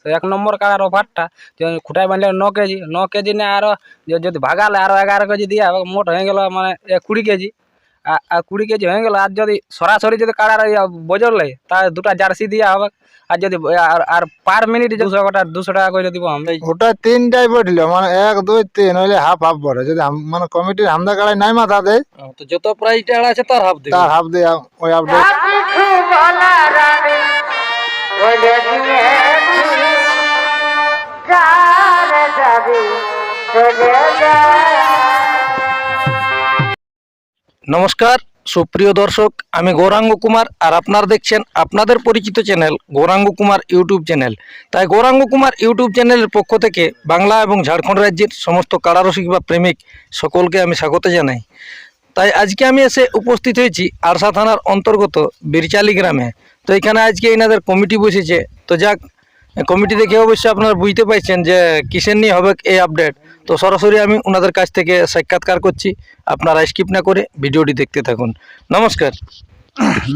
তো এক নম্বর কাড়ার অফারটা যে খুঁটাই বাঁধলে ন কেজি ন কেজি না আরও যদি ভাগালে আরও এগারো কেজি দিয়ে হবে মোট হয়ে গেল মানে কুড়ি কেজি। আর কুড়ি কেজি হয়ে গেল। আর যদি সরাসরি যদি কাড়ার বজর লাগে তাহলে দুটা জার্সি দেওয়া হবে। আর যদি আর আর পার মিনিট দুশো টাকা দুশো টাকা করে দিব আমরা। ওটা তিনটাই পড়ল মানে এক দুই তিন হইলে হাফ হাফ পড়ে যদি মানে কমিটির হামদা কাড়াই নাই মাথা দেয় তো যত প্রাইসটা আছে তার হাফ দিবে। তার হাফ দিয়ে ওই আপডেট নমস্কার, সুপ্রিয় দর্শক, আমি গৌরাঙ্গ কুমার আর আপনারা দেখছেন আপনাদের পরিচিত channel Gouranga Kumar YouTube channel. তাই গৌরাঙ্গ কুমার ইউটিউব চ্যানেলের পক্ষ থেকে বাংলা এবং ঝাড়খণ্ড রাজ্যের সমস্ত কারারসিক বা প্রেমিক সকলকে আমি স্বাগত জানাই। তাই আজকে আমি এসে উপস্থিত হয়েছি আরসা থানার অন্তর্গত বিরচালি গ্রামে। তো এখানে আজকে এনাদের কমিটি বসেছে। তো যাক, কমিটি দেখে অবশ্যই আপনারা বুঝতে পারছেন যে কিসের নিয়ে হবে এই আপডেট তো সরাসরি আমি ওনাদের কাছ থেকে সাক্ষাৎকার করছি। আপনারা স্কিপ না করে ভিডিওটি দেখতে থাকুন। নমস্কার।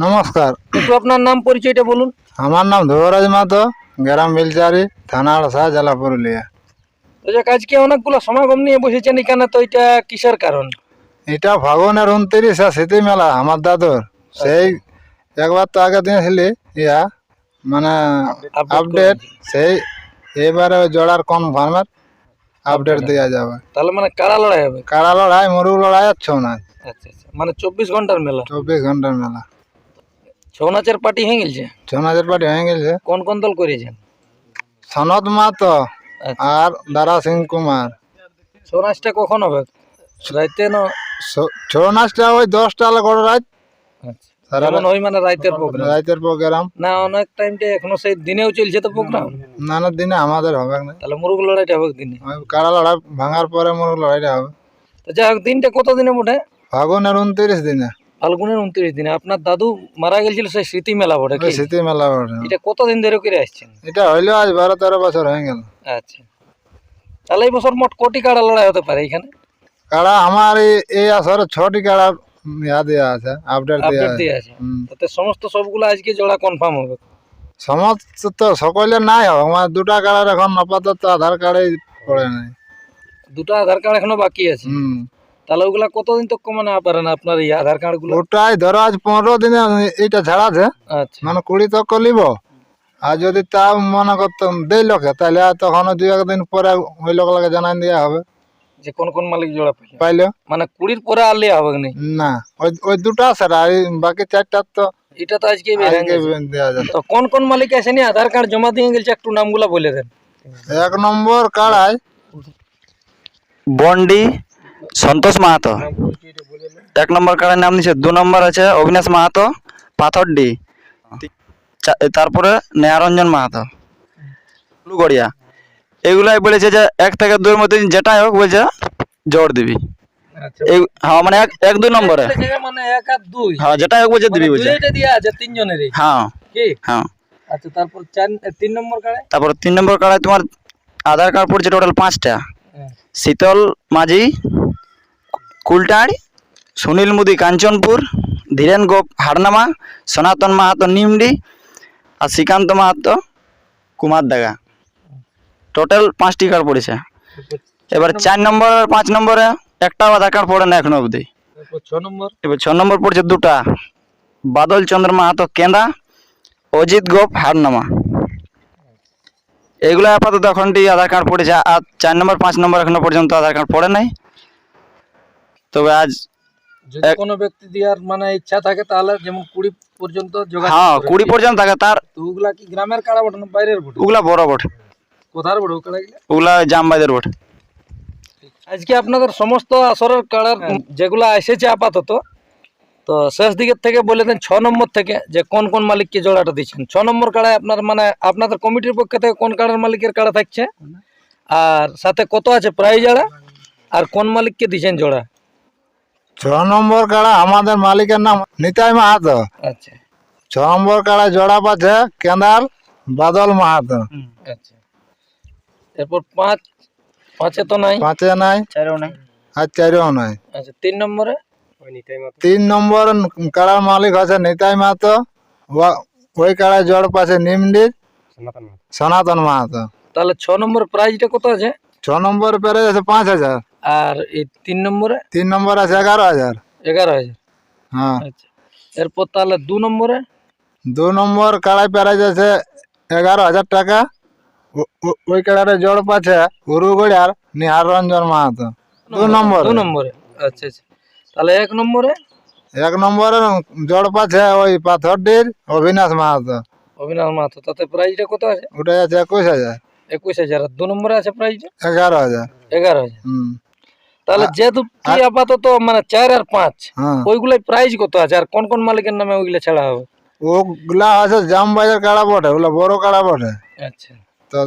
নমস্কার। একটু আপনার নাম পরিচয়টা বলুন। আমার নাম ধ্রুবরাজ মাতো গ্রাম বেলচারি থানা আড়সা জেলা পুরুলিয়া। আজকে অনেকগুলো সমাগম নিয়ে বসেছেন এখানে তো এটা কিসের কারণ? এটা ফাগুনের উনত্রিশ আর স্মৃতি মেলা আমার দাদুর। সেই একবার তো আগে দিয়েছিলি ইয়া মানে আপডেট সেই এবারে জোড়ার কনফার্মের আপডেট দেওয়া যাবে। তাহলে মানে কারা লড়াই হবে? কারা লড়াই মরু লড়াই আর ছৌ নাচ। আচ্ছা আচ্ছা। মানে চব্বিশ ঘণ্টার মেলা? চব্বিশ ঘণ্টার মেলা। ছৌ নাচের পার্টি হয়ে গেছে? ছৌ নাচের পার্টি হয়ে গেছে। কোন কোন দল করেছেন? সনদ মাতো আচ্ছা। আর দারা সিং কুমার। ছৌ নাচটা কখন হবে? রাইতে না? ছ- নাচটা ওই দশটা করে রাত। আচ্ছা। যেমন ওই মানে রাইতের প্রোগ্রাম রাতের প্রোগ্রাম না অনেক টাইমটা এখনও সেই দিনেও চলছে তো প্রোগ্রাম নানা দিনে আমাদের হবে না। তাহলে মুরগ লড়াইটা হবে দিনে। কারা লড়াই ভাঙার পরে মুরুগ লড়াইটা হবে। তো যাই হোক দিনটা কত দিনে মোটে? ফাগুনের উনত্রিশ দিনে। ফাল্গুনের উনত্রিশ দিনে। আপনার দাদু মারা গেছিল সেই স্মৃতি মেলা বটে স্মৃতি মেলা ওঠে এটা কতদিন ধরে করে আসছেন? এটা হইলেও আজ বারো তেরো বছর হয়ে গেল। আচ্ছা। তাহলে এই বছর মোট কোটি কাড়া লড়াই হতে পারে এখানে? কাড়া আমার এই আসরে ছটি কাড়া ইয়া আছে আপডেট দেওয়া আপডেট আছে। দিয়ে আছে। হুম। তাতে সমস্ত সবগুলো আজকে জোড়া কনফার্ম হবে। সমস্ত তো সকলে নাই হবে আমার দুটা কাড়ার এখন আপাতত আধার কার্ডে পড়ে নাই। দুটো আধার কার্ড এখনও বাকি আছে। হুম। তাহলে ওগুলা কতদিন তো কমানো পারেন আপনার এই আধার কার্ডগুলো? ওটাই ধরো আজ পনেরো দিনে এইটা ছাড়া আছে। আচ্ছা। মানে কুড়ি তক লিব। আর যদি তা মনে করতো দেই লোকে তাহলে আর তখন দুই একদিন পরে ওই লোক লাগে জানাই দেওয়া হবে। যে কোন কোন মালিক জোড়া পেলে পাইলো? মানে কুড়ির পরে আনলে হবে না না ওই ওই দুটা স্যার আর বাকি চারটার তো এটা তো আজকে হয়ে তো কোন কোন মালিক আসেনি আধার কার্ড জমা দিয়ে গেছে একটু নামগুলা বলে দেন। এক নম্বর কাড়াই। বন্ডি সন্তোষ মাহাতো। এক নম্বর কার্ডের নাম নিচ্ছে দু নম্বর আছে অবিনাশ মাহাতো পাথরডি। তারপরে নেহারঞ্জন মাহাতো। গড়িয়া এগুলাই বলেছে যে এক থেকে দুইয়ের মধ্যে যেটাই হোক বলছে জোর দিবি। আচ্ছা। হ্যাঁ মানে এক এক দুই নম্বরে। মানে এক আর দুই। হ্যাঁ যেটাই হোক বলছে দিবি বলছে। দুইটা দিয়া আছে তিনজনেরই। হ্যাঁ। কি? হ্যাঁ। আচ্ছা তারপর চার তিন নম্বর কার্ডে তারপর তিন নম্বর কার্ডে তোমার আধার কার্ড পড়ছে টোটাল পাঁচটা। হ্যাঁ। শীতল মাঝি কুলটাড় সুনীল মুদি কাঞ্চনপুর ধীরেন গোপ হারনামা সনাতন মাহাতো নিমডি আর শ্রীকান্ত মাহাতো কুমার দাগা। টোটাল পাঁচটি কার্ড পড়েছে। এবার চার নম্বর। আর পাঁচ নম্বরে একটাও আধার কার্ড পড়ে না এখনও অবধি। এবার ছ নম্বর পড়ছে দুটা। বাদল চন্দ্র মাহাতো কেন্দা অজিত গোপ হারনামা। এগুলো আপাতত এখনটি আধার কার্ড পড়েছে আর চার নম্বর পাঁচ নম্বর এখনও পর্যন্ত আধার কার্ড পড়ে নাই। তবে আজ যদি কোনো ব্যক্তি দেওয়ার মানে ইচ্ছা থাকে তাহলে যেমন কুড়ি পর্যন্ত হ্যাঁ কুড়ি পর্যন্ত থাকে তার ওগুলা কি গ্রামের কাড়া বটে না বাইরের বটে? ওগুলা বড় বটে কোথার ও ওগুলা জামবাইদের বটে। আজকে আপনাদের সমস্ত আসরের কাড়ার যেগুলা এসেছে আপাতত তো শেষ দিকের থেকে বলে দেন ছ নম্বর থেকে যে কোন কোন মালিককে জোড়াটা দিচ্ছেন। ছ নম্বর কাড়ায় আপনার মানে আপনাদের কমিটির পক্ষ থেকে কোন কাড়ার মালিকের কাড়া থাকছে? আর সাথে কত আছে প্রায় জোড়া আর কোন মালিককে দিচ্ছেন জোড়া? ছ নম্বর কাড়া আমাদের মালিকের নাম নিতাই মাহাতো। আচ্ছা। ছ নম্বর কাড়া জোড়া পাচ্ছে কেন্দাল বাদল মাহাতো। আচ্ছা। এরপর পাঁচ পাঁচে তো নাই। পাঁচে নাই চারও নাই। আর চারেও নাই। আচ্ছা তিন নম্বরে? তিন নম্বর কাড়ার মালিক আছে নিতাই মাহাতো। ওই কাড়ায় জোড় পাচ্ছে নিমডির। সনাতন মাহাতো। তাহলে ছ নম্বর প্রাইজটা কত আছে? ছ নম্বর পেরে আছে পাঁচ হাজার। আর এই তিন নম্বরে? তিন নম্বর আছে এগারো হাজার। এগারো হাজার। হ্যাঁ। আচ্ছা এরপর তাহলে দু নম্বরে? দু নম্বর কাড়াই পেরে যাচ্ছে এগারো হাজার টাকা। ওই কাড়ারে জড় পাচ্ছে উরুগড়িয়ার নিহার রঞ্জন মাহাতো দু নম্বর দু নম্বরে আচ্ছা আচ্ছা তাহলে এক নম্বরে এক নম্বরে জড় পাচ্ছে ওই পাথরটির অবিনাশ মাহাতো অভিনাশ মাহাতো তাতে প্রাইজটা কত আছে? ওটাই আছে একুশ হাজার একুশ হাজার দু নম্বরে আছে প্রাইজটা এগারো হাজার এগারো হাজার হুম তাহলে যেহেতু কি আপাতত মানে চার আর পাঁচ ওইগুলাই প্রাইজ কত আছে? আর কোন কোন মালিকের নামে ওইগুলো ছাড়া হবে? ওগুলা আছে জামবাজার কাড়া বটে ওগুলা বড় কাড়া বটে। আচ্ছা। তো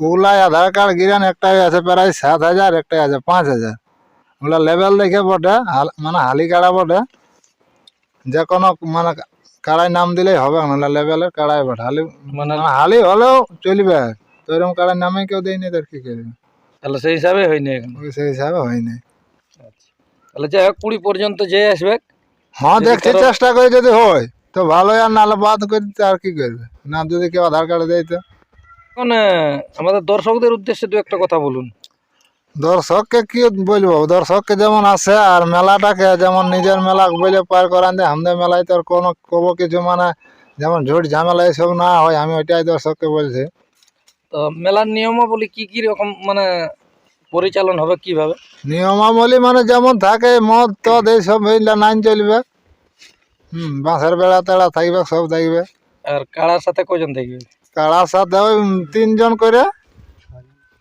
ওগুলাই আধার কার্ড গিরান একটাই আছে প্রায় সাত হাজার একটাই আছে পাঁচ হাজার। ওগুলা লেভেল দেখে বটে মানে হালি কাড়া বটে। যে কোনো মানে কাড়াই নাম দিলেই হবে না লেভেলের কাড়াই বটে। হালি মানে মানে হালি হলেও চলবে তো এরকম কাড়াই নামে কেউ দেয়নি তোর কি করবে তাহলে সেই হিসাবে হয়নি এখন? সেই হিসাবে হয়নি। তাহলে যাই হোক কুড়ি পর্যন্ত যে আসবে হ্যাঁ দেখছি চেষ্টা করে যদি হয় তো ভালো আর নাহলে বাদ করে আর কি করবে? না যদি কেউ আধার কার্ড দেয় তো। এখন আমাদের দর্শকদের উদ্দেশ্যে দু একটা কথা বলুন। দর্শককে কি বলব? দর্শককে যেমন আসে আর মেলাটাকে যেমন নিজের মেলা বলে পার করান দেয় আমাদের মেলায় তো আর কোনো কবো কিছু মানে যেমন ঝুট ঝামেলা এসব না হয় আমি ওইটাই দর্শককে বলছি। তো মেলার নিয়মাবলী কি কি রকম মানে পরিচালন হবে কীভাবে? নিয়মাবলী মানে যেমন থাকে মদ তদ এইসব হইলে নাইন চলবে। হুম বাঁশের বেড়া তেড়া থাকবে সব থাকবে। আর কাড়ার সাথে কজন থাকবে কাড়ার সাথে ওই তিনজন করে।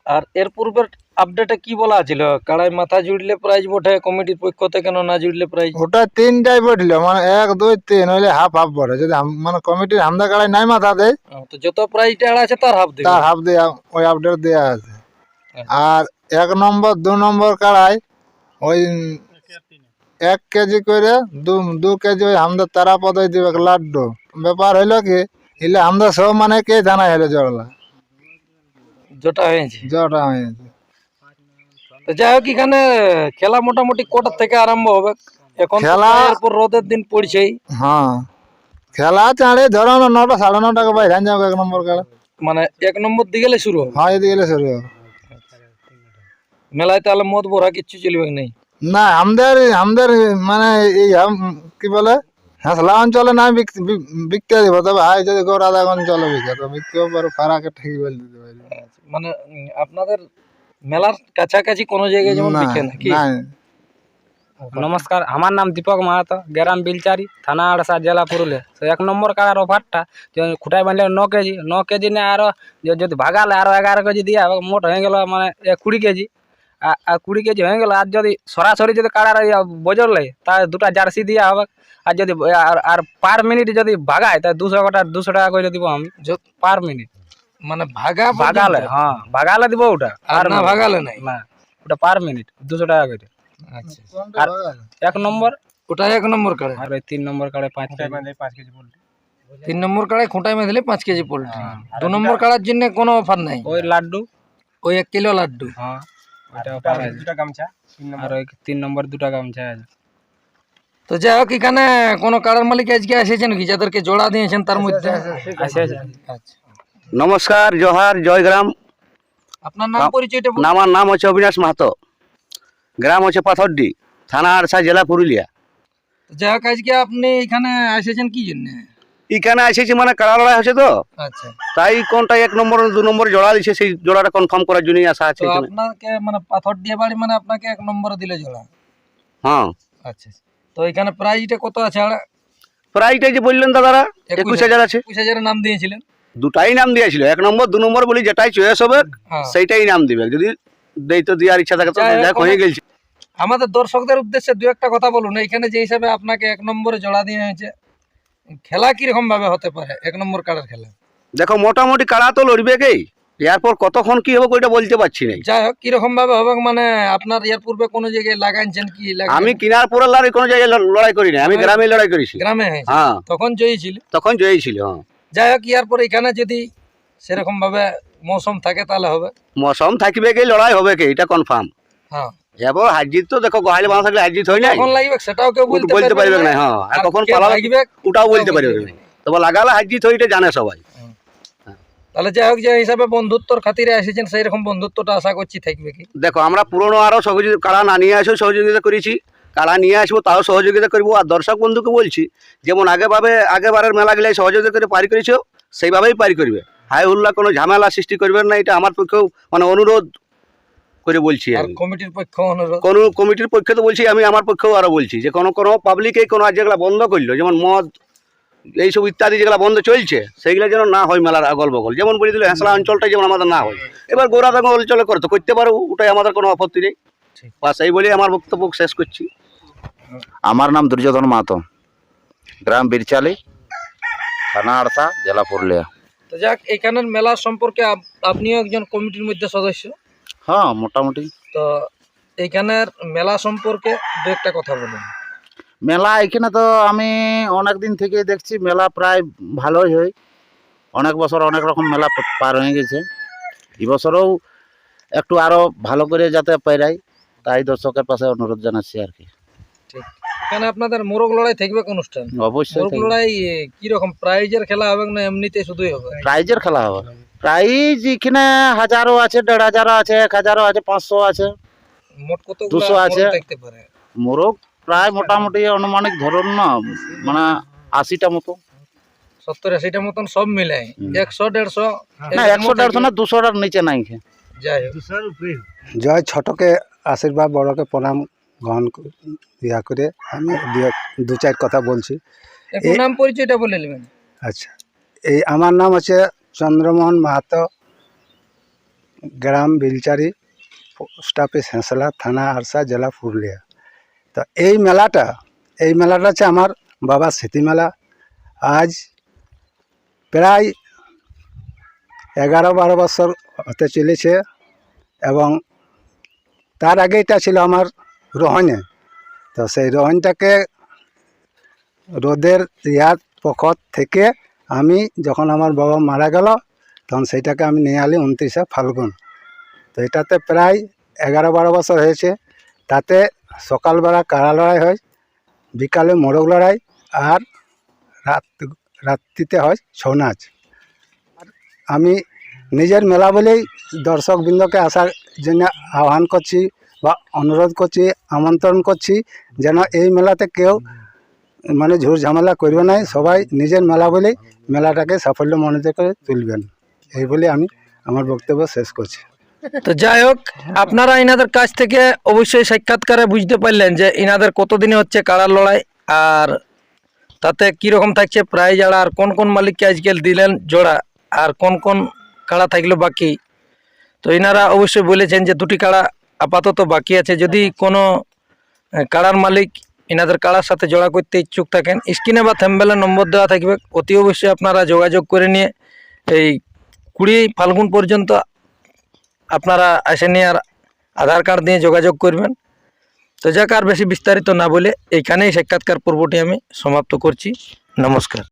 আর এর পূর্বের আপডেটে কি বলা ছিল? কাড়াই মাথা জুড়লে প্রাইজ বটে কমিটির পক্ষ থেকে কেন না জুড়লে প্রাইজ ওটা তিনটাই বটল মানে এক দুই তিন হইলে হাফ হাফ বটে। যদি মানে কমিটির হামদা কাড়াই নাই মাথা দেয় তো যত প্রাইজটা আছে তার হাফ দেবে। তার হাফ দেওয়া ওই আপডেট দেওয়া আছে। আর এক নম্বর দু নম্বর কাড়াই ওই এক কেজি করে দু দু কেজি ওই আমাদের তারা পদই দিবে লাড্ডু। ব্যাপার হইল কি ইলে আমাদের সব মানে কে জানাই হলো জড়লা যেটা হয়েছে। জটা হয়েছে। তো যাই হোক এখানে খেলা মোটামুটি কটার থেকে আরম্ভ হবে। এখন খেলা- রোদের দিন পড়ছেই। হ্যাঁ। খেলা চাঁড়ে ধরো নটা সাড়ে নটাকে বাইরে যাব এক নম্বর মানে এক নম্বর দিকে শুরু হবে। হ্যাঁ এদিকে গেলে শুরু হবে। মেলায় তাহলে মদ ভরা কিচ্ছু চলবে নাই? না আমাদের আমাদের মানে এই কি বলে? হাসলা অঞ্চলে না বিকতে দিব তবে হাই যদি আধা অঞ্চলে বিকে তো বিকতেও পারো ফারাকে ঠিক বলে দিতে পারি। মানে আপনাদের মেলার কাছাকাছি কোনো জায়গায় যেমন বিকে না কি না নমস্কার আমার নাম দীপক মাহাতো গ্রাম বিলচারি থানা আড়সা জেলা পুরুলিয়া। তো এক নম্বর কাড়ার অফারটা খুঁটাই বাঁধলে ন কেজি ন কেজি না আরও যদি ভাগালে আরও এগারো কেজি দিয়ে হবে, মোট হয়ে গেল মানে কুড়ি কেজি। আর কুড়ি কেজি হয়ে গেল আর যদি সরাসরি যদি কাড়ার বজর লাই তাহলে দুটা জার্সি দেওয়া হবে। আর যদি আর- আর পার মিনিট যদি ভাগায় তাহলে দুশো টাকা দুশো টাকা করে দিব আমি পার মিনিট মানে ভাগা ভাগালে হ্যাঁ ভাগালে দিব ওটা আর না minute। ভাগালে নাই? না ওটা পার মিনিট দুশো টাকা করে। আচ্ছা। আর এক নম্বর? ওটা এক নম্বর কাড়ে? আর ওই তিন নম্বর কাড়ে পাঁচ কেজি। তিন নম্বর কাড়ায় খুঁটায় মেঁধলে পাঁচ কেজি পোল্ট্রি। হ্যাঁ। দু নম্বর কাড়ার জন্য কোনো অফার নাই। ওই লাড্ডু? ওই এক কিলো লাড্ডু। হ্যাঁ ওইটা অফার আছে। আর ওই তিন নম্বর দুটা গামছা আছে। তো যাই হোক এখানে কোনো কাড়ার মালিক আজকে এসেছেন কি যাদেরকে জোড়া দিয়েছেন তার মধ্যে আছে আছে আচ্ছা নমস্কার জোহার জয়গ্রাম। আপনার নাম পরিচয়টা আমার নাম হচ্ছে অবিনাশ মাহাতো। গ্রাম হচ্ছে পাথরডি থানা আরসা জেলা পুরুলিয়া। তো যাই হোক আজকে আপনি এখানে এসেছেন কি জন্য? এখানে এসেছি মানে কাড়া লড়াই হচ্ছে তো। আচ্ছা। তাই কোনটা এক নম্বর দু নম্বর জোড়া দিচ্ছে সেই জোড়াটা কনফার্ম করার জন্যই আসা আছে আপনাকে মানে পাথর দিয়ে বাড়ি মানে আপনাকে এক নম্বরে দিলে জোড়া? হ্যাঁ। আচ্ছা। তো এখানে প্রাইজটা কত আছে আর? প্রাইসটা যে বললেন দাদারা একুশ হাজার আছে। একুশ হাজারের নাম দিয়েছিলেন। দুটাই নাম দিয়েছিল এক নম্বর দু নম্বর বলি যেটাই চয়েস হবে হ্যাঁ। সেইটাই নাম দিবে। যদি দেই তো দেওয়ার ইচ্ছা থাকে তো দেখ হয়ে গেছে। আমাদের দর্শকদের উদ্দেশ্যে দু একটা কথা বলুন। এখানে যে হিসাবে আপনাকে এক নম্বরে জোড়া দিয়ে হয়েছে খেলা কীরকম ভাবে হতে পারে? এক নম্বর কার্ডের খেলা। দেখো মোটামুটি কাড়া তো লড়বে কে? এরপর কতক্ষণ কি হবে ওইটা বলতে পারছি না যাই হোক কীরকম ভাবে হবে মানে আপনার এর পূর্বে কোনো জায়গায় লাগাইছেন কি? আমি কিনার পরে লড়াই কোনো জায়গায় লড়াই করি না আমি গ্রামে লড়াই করেছি। গ্রামে? হ্যাঁ। তখন জয়ী ছিল? তখন জয়ী ছিল হ্যাঁ। যাই হোক ইয়ার পরে এখানে যদি সেরকম ভাবে মৌসুম থাকে তাহলে হবে। মৌসুম থাকবে কি লড়াই হবে কি এটা কনফার্ম হ্যাঁ। এবার হাজিত তো দেখো গহাইলে বাঁধা থাকলে হাজিত হয় নাই। কখন লাগবে সেটাও কেউ বলতে পারবে না। হ্যাঁ। আর কখন পালা ভাগবে ওটাও বলতে পারবে না। তবে লাগালে হাজিত হয় এটা জানে সবাই। তাহলে যাই হোক যে হিসাবে বন্ধুত্বর খাতিরে এসেছেন সেই রকম বন্ধুত্বটা আশা করছি থাকবে কি? দেখো আমরা পুরনো আরও সহযোগিতা কারা না নিয়ে আসেও সহযোগিতা করেছি কারা নিয়ে আসব তাও সহযোগিতা করব। আর দর্শক বন্ধুকে বলছি যেমন আগেভাবে আগেবারের মেলাগুলাই সহযোগিতা করে পারি করেছ সেইভাবেই পারি করবে। হাই হুল্লা কোনো ঝামেলা সৃষ্টি করবেন না এটা আমার পক্ষেও মানে অনুরোধ করে বলছি কমিটির পক্ষ অনুরোধ? কোনো কমিটির পক্ষে তো বলছি আমি আমার পক্ষেও আরও বলছি যে কোনো কোনো পাবলিকে কোনো আজ যেগুলো বন্ধ করল যেমন মদ এইসব ইত্যাদি যেগুলো বন্ধ চলছে সেইগুলো যেন না হয় মেলার আগল বগল। যেমন বলে দিল হেঁসলা অঞ্চলটা যেমন আমাদের না হয়। এবার গোড়াদাঙ্গ অঞ্চলে করে তো করতে পারো ওটাই আমাদের কোনো আপত্তি নেই। ঠিক। বাস এই বলেই আমার বক্তব্য শেষ করছি। আমার নাম দুর্যোধন মাহাতো। গ্রাম বীরচালি থানা আড়সা জেলা পুরুলিয়া। তো যাক এখানের মেলা সম্পর্কে আপ- আপনিও একজন কমিটির মধ্যে সদস্য। হ্যাঁ মোটামুটি। তো এইখানের মেলা সম্পর্কে দু একটা কথা বলুন। মেলা এখানে তো আমি অনেক দিন থেকে দেখছি মেলা প্রায় ভালোই হয়। অনেক বছর অনেক রকম মেলা পার হয়ে গেছে। এবছরও একটু আরও ভালো করে যাতে পাইরাই তাই দর্শকের পাশে অনুরোধ জানাচ্ছি আর কি। এখানে আপনাদের মোরগ লড়াই থাকবে অনুষ্ঠান? অবশ্যই মোরগ লড়াই কি রকম প্রাইজের খেলা হবে না এমনিতে শুধুই হবে? প্রাইজের খেলা হবে। প্রাইজ এখানে হাজারও আছে দেড় হাজারও আছে এক হাজারও আছে পাঁচশো আছে। মোট কত 200 আছে। মোরগ প্রায় মোটামুটি আনুমানিক ধরুন না মানে আশিটা মতো। সত্তর আশিটা মতন সব মিলে। একশো দেড়শো না একশো দেড়শো না দুশোটার নিচে নাই জয় ছোটকে আশীর্বাদ বড়কে প্রণাম গ্রহণ ইয়া করে আমি দু- চার কথা বলছি। নাম পরিচয়টা বলে নেবেন। আচ্ছা। এই আমার নাম আছে চন্দ্রমোহন মাহাতো গ্রাম বিলচারি পোস্ট অফিস হেঁসলা থানা আরসা জেলা পুরুলিয়া। তো এই মেলাটা এই মেলাটা হচ্ছে আমার বাবার স্মৃতি মেলা। আজ প্রায় এগারো বারো বছর হতে চলেছে এবং তার আগে এটা ছিল আমার রোহনে তো সেই রোহনটাকে রোদের ইয়ার পক্ষ থেকে আমি যখন আমার বাবা মারা গেল, তখন সেইটাকে আমি নিয়ে আলি উনত্রিশে ফাল্গুন। তো এটাতে প্রায় এগারো বারো বছর হয়েছে। তাতে সকালবেলা কাড়া লড়াই হয়, বিকালে মোরগ লড়াই আর রাত, রাত্রিতে হয় ছৌ নাচ। আমি নিজের মেলা বলেই দর্শকবৃন্দকে আসার জন্য আহ্বান করছি বা অনুরোধ করছি, আমন্ত্রণ করছি যেন এই মেলাতে কেউ মানে ঝুট ঝামেলা করবে নাই সবাই নিজের মেলা বলেই মেলাটাকে সাফল্য মনোনীত করে তুলবেন। এই বলে আমি আমার বক্তব্য শেষ করছি। তো যাই হোক, আপনারা ইনাদের কাছ থেকে অবশ্যই সাক্ষাৎকারে বুঝতে পারলেন যে ইনাদের কতদিনে হচ্ছে কাড়ার লড়াই আর তাতে কীরকম থাকছে প্রাইজ আড়া আর কোন কোন মালিককে আজকাল দিলেন জোড়া আর কোন কোন কাড়া থাকল বাকি। তো ইনারা অবশ্যই বলেছেন যে দুটি কাড়া আপাতত বাকি আছে। যদি কোনো কাড়ার মালিক ইনাদের কাড়ার সাথে জোড়া করতে ইচ্ছুক থাকেন, স্ক্রিনে বা থ্যাম্বেলের নম্বর দেওয়া থাকবে। অতি অবশ্যই আপনারা যোগাযোগ করে নিয়ে এই কুড়ি ফাল্গুন পর্যন্ত আপনারা এসে নিয়ে আর আধার কার্ড দিয়ে যোগাযোগ করবেন। তো যাক, আর বেশি বিস্তারিত না বলে এইখানেই সাক্ষাৎকার পর্বটি আমি সমাপ্ত করছি। নমস্কার।